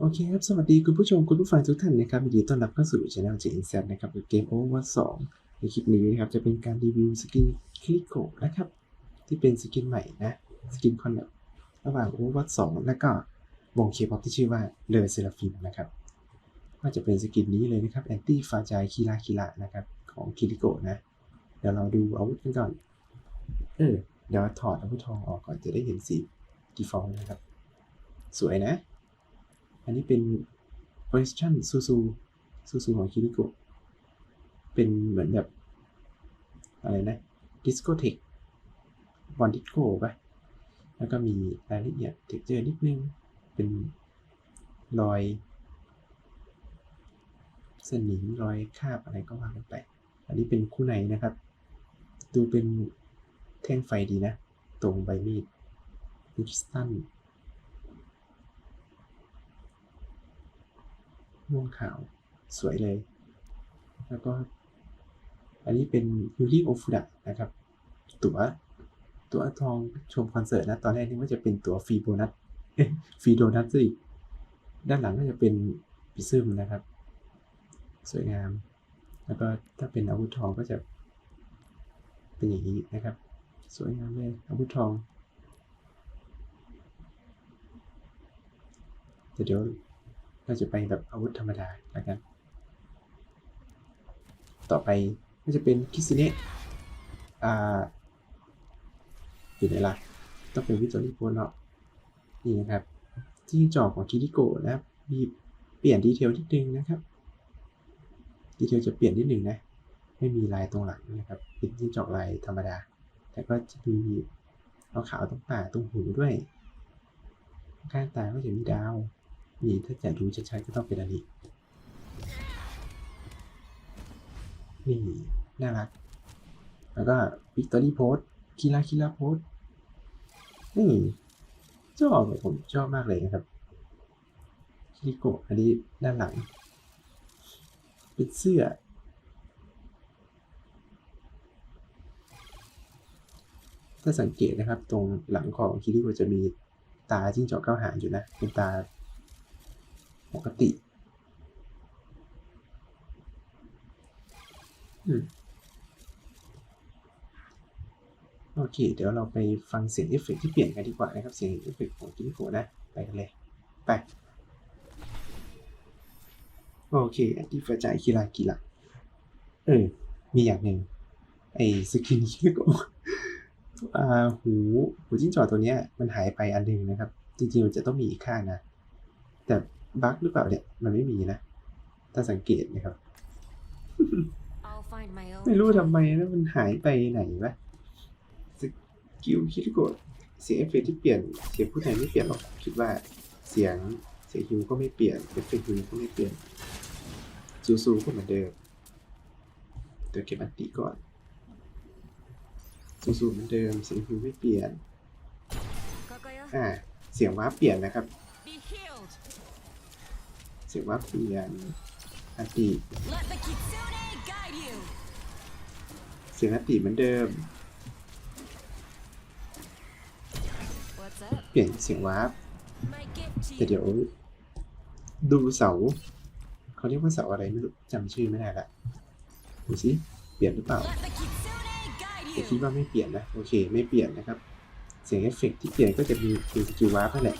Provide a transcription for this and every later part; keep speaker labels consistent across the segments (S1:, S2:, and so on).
S1: โอเคครับ สวัสดีคุณผู้ชมคุณผู้ฟังทุกท่านนะครับยินดีต้อนรับเข้าสู่ช่อง JNZ นะครับกับเกม Overwatch 2ในคลิปนี้นะครับจะเป็นการรีวิวสกินคลิโกนะครับ ที่เป็นสกินใหม่นะสกินคอนแบบระหว่าง Overwatch 2และก็วงเคป๊อปที่ชื่อว่าเลอเซราฟิมนะครับก็จะเป็นสกินนี้เลยนะครับแอนตี้ฟาจายคีราคีระนะครับของคิริโกะนะ เดี๋ยวเราดูอาวุธกันก่อนเออเดี๋ยวถอดอาวุธทองออกก่อนจะได้เห็นสี default นะครับ สวยนะ อันนี้เป็น position ซูซูซูซูของคิริโกะเป็นเหมือนแบบ อะไรนะ discotheque บอลดิโก้ปะแล้วก็มีรายละเอียดเท็กเจอร์นิดนึง เป็นรอย สนิมรอยคาบอะไรก็ว่ากันไป อันนี้เป็นคู่ในนะครับ ดูเป็นแท่งไฟดีนะ ตรงใบมีดดิจิตัล ม่วงขาว สวยเลย แล้วก็อันนี้เป็นยูริโอฟุดะนะครับ ตั๋วตั๋วทองชมคอนเสิร์ตนะ ตอนแรกนึกว่าจะเป็นตั๋วฟรีโบนัสฟรีโดนัทซะอีกด้านหลังก็จะเป็นปิซึมนะครับ สวยงาม แล้วก็ถ้าเป็นอาวุธทองก็จะเป็นอย่างนี้นะครับ สวยงามเลยอาวุธทองแต่เดี๋ยว เราจะไปแบบอาวุธธรรมดาแล้วกัน ต่อไปก็จะเป็นคิสเนะอ่าอยู่ไหนล่ะต้องเป็นวิจอริโกเนาะนี่นะครับที่จอบของคิริโกนะครับมีเปลี่ยนดีเทลนิดนึงนะครับดีเทลจะเปลี่ยนนิดหนึ่งนะไม่มีลายตรงหลังนะครับเป็นที่จอกลายธรรมดา แต่ก็จะมีเอาขาวตรงปากตรงหูด้วยข้างตาก็จะมีดาว นี่ถ้าจะดูชัดๆก็ต้องเป็นอันนี้นี่น่ารัก แล้วก็วิกตอรี่โพสคีราคีราโพสนี่ชอบผมชอบมากเลยนะครับคิริโกะอันนี้ด้านหลัง เป็นเสื้อ ถ้าสังเกตนะครับ ตรงหลังของคิริโกะจะมีตาจิ้งจอกเก้าหางอยู่นะ เป็นตา ปกติอืมโอเค เดี๋ยวเราไปฟังเสียงเอฟเฟกที่เปลี่ยนกันดีกว่านะครับ เสียงเอฟเฟกต์ของคิริโกนะ ไปกันเลย ไป โอเคอันที่ฟ้าใจคีรากีระเออ มีอย่างหนึ่งไอ้สกินคิริโกะอ่าหูหูจิ้งจอกตัวเนี้ยมันหายไปอันหนึ่งนะครับ จริงๆมันจะต้องมีอีกข้างนะ แต่ บั๊กหรือเปล่าเนี่ย มันไม่มีนะ ถ้าสังเกตนะครับ
S2: I'll find my own
S1: ไม่รู้ทำไมนะมันหายไปไหนวะสกิลคิริโกะเสียงเอฟเฟกต์ที่เปลี่ยน เสียงผู้ไทยไม่เปลี่ยนหรอก คิดว่าเสียงเสียงฮิวก็ไม่เปลี่ยน เอฟเฟกต์ฮิวก็ไม่เปลี่ยนซูซูก็เหมือนเดิมเดี๋ยวเก็บอันติก่อนซูซูเหมือนเดิม เสียงฮิวไม่เปลี่ยน
S2: Kaguya,
S1: อ่า เสียงว้าร์ปเปลี่ยนนะครับ
S2: be healed.
S1: เสียงว้าเปลี่ยนอัติเสียงอัติเหมือนเดิม เปลี่ยนเสียงวาร์ปแต่เดี๋ยว ดูเสาเขาเรียกว่าเสาอะไรไม่รู้จำชื่อไม่ได้ละดูสิเปลี่ยนหรือเปล่าแต่คิดว่าไม่เปลี่ยนนะโอเคไม่เปลี่ยนนะครับ เสียงเอฟเฟกที่เปลี่ยนก็จะมีคือสกิลวาร์ปนั่นแหละ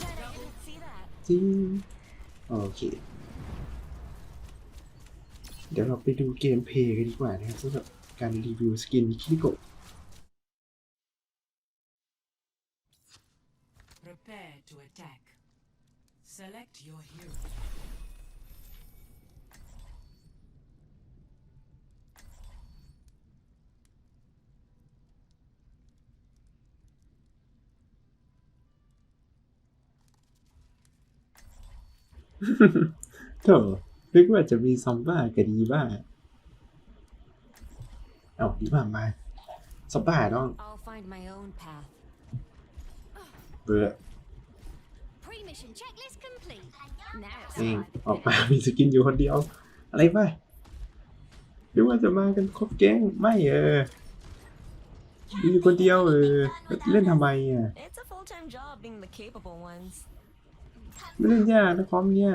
S1: จริงโอเค เดี๋ยวเราไปดูเกมเพลย์กันดีกว่านะครับสำหรับการรีวิวสกินคิริโกะ
S3: Prepare to attack. Select your hero.
S1: โถ นึกว่าจะมีซอมบ้ากับดีบ้าเอาดีบ้ามาซอมบ้าต้อง
S2: I'll find my own path.
S1: เบื่อ
S2: Pre-mission checklist complete. Now it's
S1: เอง
S2: time.
S1: ออกมามีสกินอยู่คนเดียว อะไรไปหรือว่าจะมากันครบแก๊งไม่เออมีอยู่คนเดียวเออแล้วเล่นทำไมอะ
S2: It's a full-time job being the capable ones.
S1: ไม่เล่นยากนะคอมเนี่ย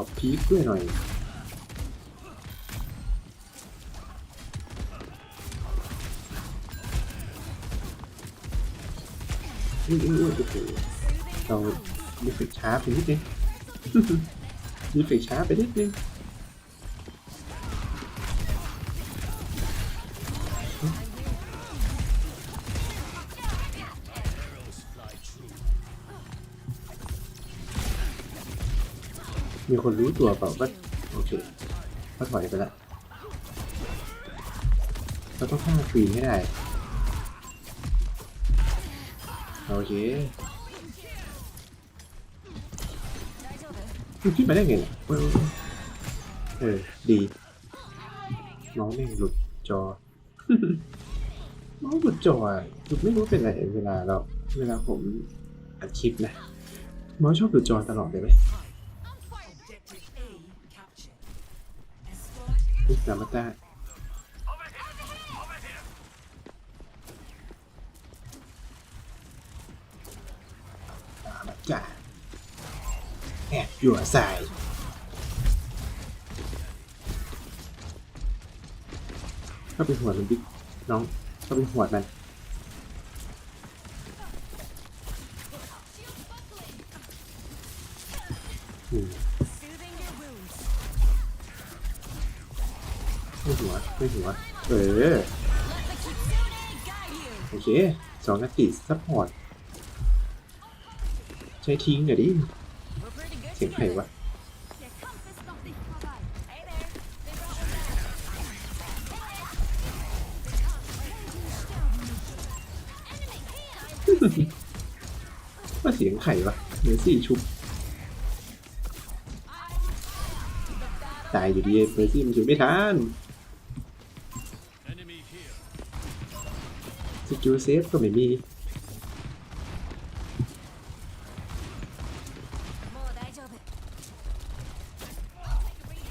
S1: อาขอพีคด้วยหน่อยอุ้ยอุ้ยอุ้ยโอ้โหเราดีเฟกช้าไปนิดนึงดีเฟกช้าไปนิดนึง มีคนรู้ตัวเปล่าว่าโอเคก็ถอยไปละเราต้องฆ่าควีนให้ได้โอเคมันขึ้นมาได้ไงเนี่ยเออ ดี น้องแม่งหลุดจอ น้องหลุดจอหลุดไม่รู้เป็นไรเวลาเรา เวลาผมอัดคลิปนะน้องชอบหลุดจอตลอดเลยไหม
S3: Escort
S1: นี่นามาต้านามาต้าแอบอยู่สายก็เป็นหัวมันบิ๊กน้องก็เป็นหัวมันอืม ไม่หัวเออโอเคสองนาทีซัพพอร์ตใช้ทิ้งเดี๋ยดิเสียงใครวะว่าเสียงไข่ปะเมซี่ชุบตายอยู่ดีเมซี่มันชุบไม่ทัน สกิลเซฟก็ไม่มี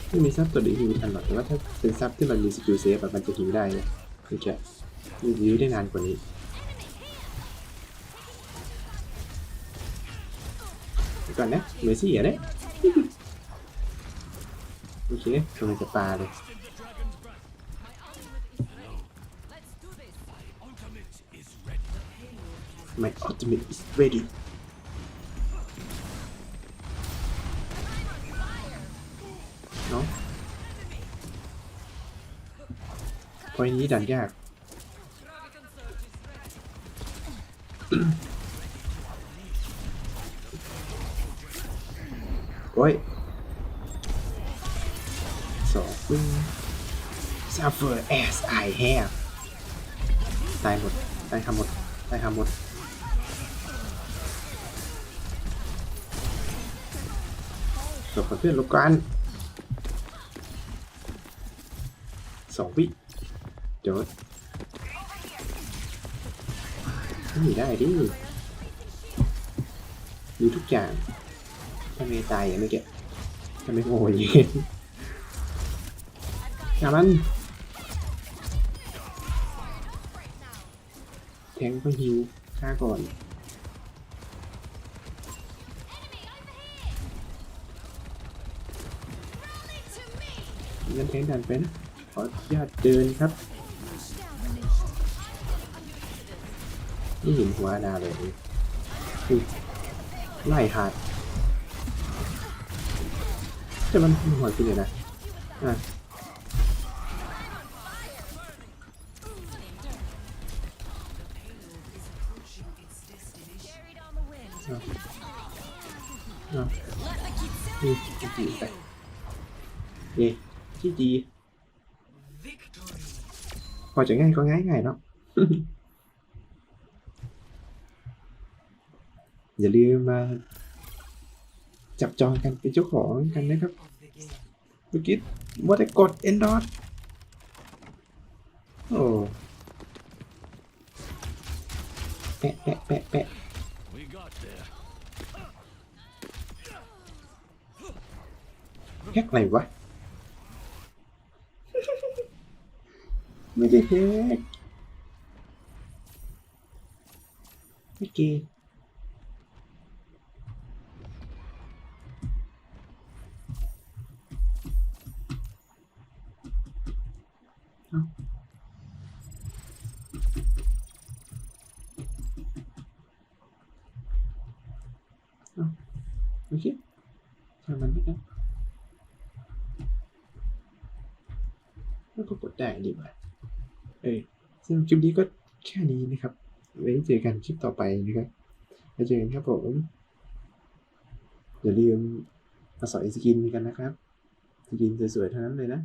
S1: ไม่มีซับตัวดีฮิวทันหรอกแต่ว่าถ้าเป็นซับที่มันมีสกิลเซฟแบบมันจะฮิวได้นะคือจะยืดได้นานกว่านี้ก่อนนะเหลือเสียนะโอเคกำลังจะปาเลย My ultimate is ready เนาะพอยนี้ดันยาก โอ้ยสองปึ้ง suffer as I have ตายหมด ตายหาหมด ตายหาหมด บกับเพื่อนลบกันสองวิโจดหนีได้ดิมีทุกอย่างถ้าไมตายอย่างเมื่อกี้ถ้าไมโง่อยางงี้อย่ามันแทงต้องฮิวฆ่าก่อน งั้นแทงดันไปนะขออนุญาตเดินครับ นี่เห็นหัวอาเลยไล่หาดแต่มันหัวจริงเลยนะ อะ
S3: approaching its destination.
S2: Carried on the wind.
S1: อะนี่จีจีไปนี่ chứ gì? Hồi chẳng ngay có ngáy ngày đó. Giờ đi mà chập cho căn cái chỗ khổ căn đấy các Look it, what a god endor. Oh Pẹ pẹ pẹ pẹ
S3: Hét này quá.
S1: เมื่อกี้ว่าได้กด endorse โอ้แปะแปะแปะแปะ
S4: We got there.
S1: แฮกอะไรวะ ไม่ได้แฮกไม่เกย์เอ้าเอ้าโอเคช่างมันนะครับ แล้วก็กดได้ดีกว่า เอ้ยซึ่งคลิปนี้ก็แค่นี้นะครับไว้เจอกันคลิปต่อไปนะครับไว้เจอกันครับผมอย่าลืมมาสอยสกินกันนะครับสกินสวยๆเท่านั้นเลยนะ